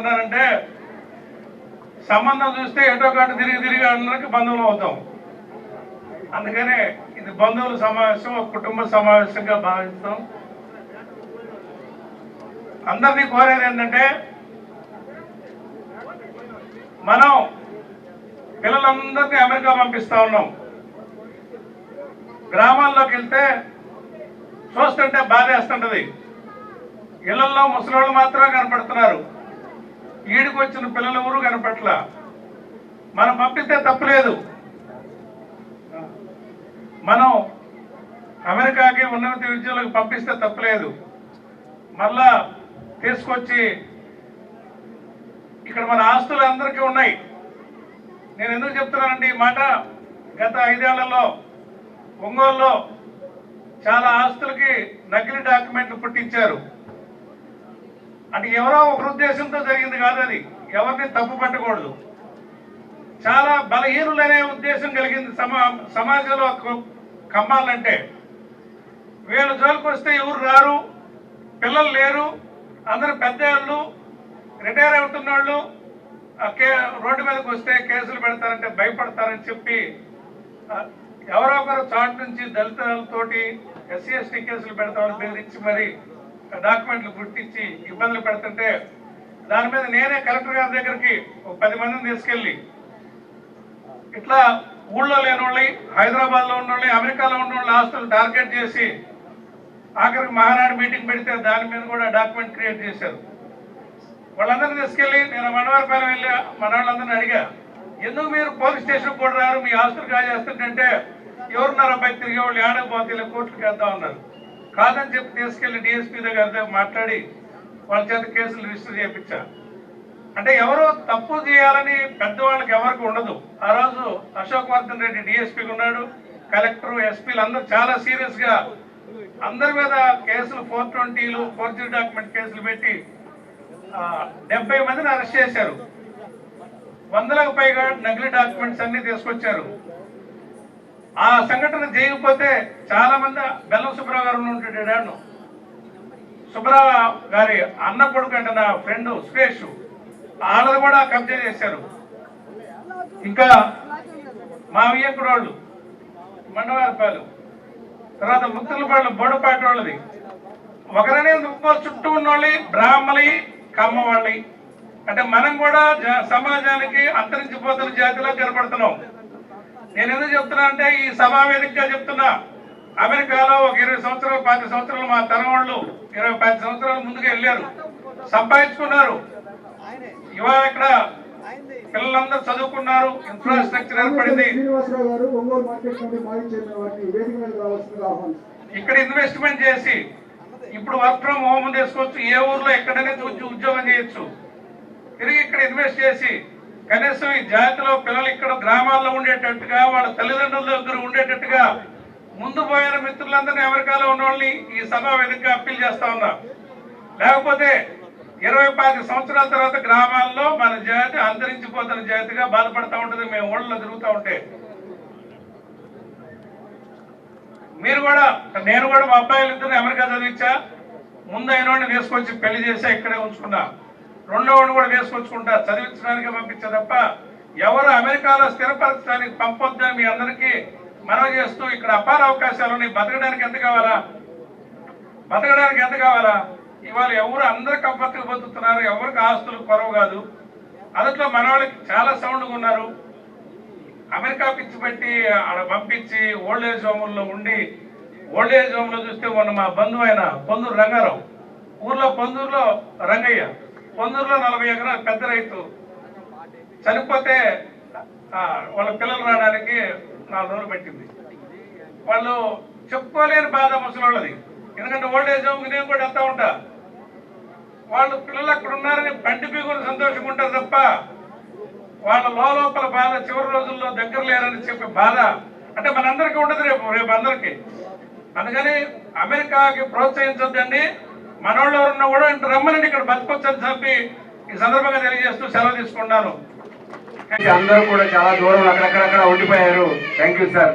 ఎందుకంటున్నానంటే సంబంధం చూస్తే ఎటో కాటు తిరిగి తిరిగి అందరికి బంధువులు అవుతాం. అందుకనే ఇది బంధువుల సమావేశం కుటుంబ సమావేశంగా భావిస్తాం. అందరినీ కోరేది ఏంటంటే మనం పిల్లలందరినీ అమెరికా పంపిస్తా ఉన్నాం. గ్రామాల్లోకి వెళ్తే చూస్తుంటే బాధేస్తుంటది. ఇళ్ళలో ముసలోళ్ళు మాత్రమే కనపడుతున్నారు. ఈడికి వచ్చిన పిల్లలు ఎవరు కనపట్ల మనం పంపిస్తే తప్పులేదు. మనం అమెరికాకి ఉన్నత విద్యలకు పంపిస్తే తప్పులేదు. మళ్ళా తీసుకొచ్చి ఇక్కడ మన ఆస్తులు అందరికీ ఉన్నాయి. నేను ఎందుకు చెప్తున్నానండి ఈ మాట? గత ఐదేళ్ళలో ఒంగోలులో చాలా ఆస్తులకి నకిలీ డాక్యుమెంట్లు పుట్టించారు. అంటే ఎవరో ఒక ఉద్దేశంతో జరిగింది కాదు అది. ఎవరిని తప్పు పట్టకూడదు. చాలా బలహీనులనే ఉద్దేశం కలిగింది సమా సమాజంలో కమ్మాలంటే. వీళ్ళ జోలికి వస్తే ఎవరు రారు పిల్లలు లేరు అందరు పెద్దవాళ్ళు రిటైర్ అవుతున్న వాళ్ళు కే- రోడ్డు మీదకి వస్తే కేసులు పెడతారంటే భయపడతారని చెప్పి ఎవరో ఒకరు చాటు నుంచి దళితులతోటి ఎస్సీ ఎస్టీ కేసులు పెడతామని బెదిరించి మరి డాక్యుమెంట్లు గుర్తించి ఇబ్బందులు పెడుతుంటే దాని మీద నేనే కలెక్టర్ గారి దగ్గరికి ఒక పది మందిని తీసుకెళ్ళి ఇట్లా ఊళ్ళో లేని వాళ్ళని హైదరాబాద్లో అమెరికాలో ఉన్న ఆస్తులు టార్గెట్ చేసి ఆఖరికి మహానాడు మీటింగ్ పెడితే దాని మీద కూడా డాక్యుమెంట్ క్రియేట్ చేశారు. వాళ్ళందరినీ తీసుకెళ్ళి నేను మనవారిపైన వెళ్ళి మన వాళ్ళందరినీ అడిగా ఎందుకు మీరు పోలీస్ స్టేషన్ కూడా రారు? మీ ఆస్తులు కాజేస్తుంటే ఎవరున్నారు పై తిరిగే వాళ్ళు ఏడకపోతే కోర్టులకు వెళ్తా ఉన్నారు కాదని చెప్పి తీసుకెళ్ళి డిఎస్పీ దగ్గర మాట్లాడి వాళ్ళ చేత కేసులు రిజిస్టర్ చేయించా. అంటే ఎవరు తప్పు చేయాలని పెద్దవాళ్ళకి ఎవరికి ఉండదు. ఆ రోజు అశోక్ వర్ధన్ రెడ్డి డిఎస్పీకి ఉన్నాడు. కలెక్టర్ ఎస్పీలు అందరూ చాలా సీరియస్గా అందరి మీద కేసులు ఫోర్ ట్వంటీలు ఫోర్జరీ డాక్యుమెంట్ కేసులు పెట్టి డెబ్బై మందిని అరెస్ట్ చేశారు. వందలకు పైగా నకిలీ డాక్యుమెంట్స్ అన్ని తీసుకొచ్చారు. ఆ సంఘటన చేయకపోతే చాలా మంది బెల్లం సుబ్రావు గారు ఉంటాడు డాను గారి అన్న కొడుకు అంటే నా ఫ్రెండ్ సురేష్. వాళ్ళది కూడా కబ్జా చేశారు. ఇంకా మా వియ్యంకుడోళ్ళు మండవారిపాలు తర్వాత ముత్తులపాళ్ళు బోడపాటి వాళ్ళది ఒకరనే ఇంకో చుట్టూ ఉన్నోళ్ళి బ్రాహ్మలి కమ్మ వాళ్ళి అంటే మనం కూడా జ- సమాజానికి అంతరించిపోతున్న జాతిలో కనపడుతున్నాం నేను ఎందుకు చెప్తున్నా అంటే ఈ సమావేదికగా చెప్తున్నా. అమెరికాలో ఒక ఇరవై సంవత్సరాలు పది సంవత్సరాలు మా తరం ఇరవై పది సంవత్సరాలు ముందుకు వెళ్ళారు. సంపాదించుకున్నారు. ఇవాళ ఇక్కడ పిల్లలందరూ చదువుకున్నారు. ఇన్ఫ్రాస్ట్రక్చర్ ఏర్పడింది. ఇక్కడ ఇన్వెస్ట్మెంట్ చేసి ఇప్పుడు వర్క్ ఫ్రమ్ హోమ్ తీసుకోవచ్చు. ఏ ఊర్లో ఎక్కడైనా ఉద్యోగం చేయొచ్చు. తిరిగి ఇక్కడ ఇన్వెస్ట్ చేసి కనీసం ఈ జాతిలో పిల్లలు ఇక్కడ గ్రామాల్లో ఉండేటట్టుగా వాళ్ళ తల్లిదండ్రుల దగ్గర ఉండేటట్టుగా ముందు పోయిన మిత్రులందరినీ అమెరికాలో ఉన్న వాళ్ళని ఈ సభ వేదికగా అప్పీల్ చేస్తా ఉన్నా. లేకపోతే ఇరవై పాతి సంవత్సరాల తర్వాత గ్రామాల్లో మన జాతి అంతరించిపోతున్న జాతిగా బాధపడతా ఉంటుంది మేము ఊళ్ళో తిరుగుతూ ఉంటే. మీరు కూడా నేను కూడా మా అబ్బాయిలు ఇద్దరు అమెరికా చదివించా. ముందు అయినోడిని తీసుకొచ్చి పెళ్ళి చేసా ఇక్కడే ఉంచుకున్నా. రెండో కూడా వేసుకొచ్చుకుంటారు చదివించడానికి పంపించే తప్ప ఎవరు అమెరికాలో స్థిరపరచడానికి పంపొద్దని మీ అందరికీ? మనవి చేస్తూ ఇక్కడ అపార అవకాశాలు ఉన్నాయి. బతకడానికి ఎంత కావాలా? బతకడానికి ఎంత కావాలా? ఇవాళ ఎవరు అందరు కంఫర్ట్గా బతుకుతున్నారు. ఎవరికి ఆస్తులు కొరవు కాదు. అదట్లో మన వాళ్ళకి చాలా సౌండ్గా ఉన్నారు. అమెరికా పిచ్చి పెట్టి ఆడ పంపించి ఓల్డ్ ఏజ్ హోముల్లో ఉండి ఓల్డ్ ఏజ్ హోమ్లో చూస్తే మొన్న మా బంధువు అయిన పొందూరు రంగారావు ఊర్లో పొందూరులో రంగయ్య పొందూరులో నలభై ఎకరాల పెద్ద రైతు చనిపోతే వాళ్ళ పిల్లలు రావడానికి నాలుగు రోజులు పెట్టింది. వాళ్ళు చెప్పుకోలేని బాధ ముసలోళ్ళది. ఎందుకంటే ఓల్డ్ ఏజ్ హోమ్కి నేను కూడా వెళ్తా ఉంటా. వాళ్ళు పిల్లలు అక్కడ ఉన్నారని బండి పీగులు సంతోషంగా ఉంటారు తప్ప వాళ్ళ లోపల బాధ చివరి రోజుల్లో దగ్గర లేరని చెప్పే బాధ అంటే మనందరికీ ఉండదు రేపు రేపు అందరికీ. అందుకని అమెరికాకి ప్రోత్సహించొద్దండి. మనోళ్ళు ఎవరున్నా కూడా ఇంత రమ్మనండి ఇక్కడ బతుకొచ్చని చెప్పి ఈ సందర్భంగా తెలియజేస్తూ సెలవు తీసుకున్నాను. అందరూ కూడా చాలా దూరం అక్కడక్కడక్కడ ఉండిపోయారు. Thank you sir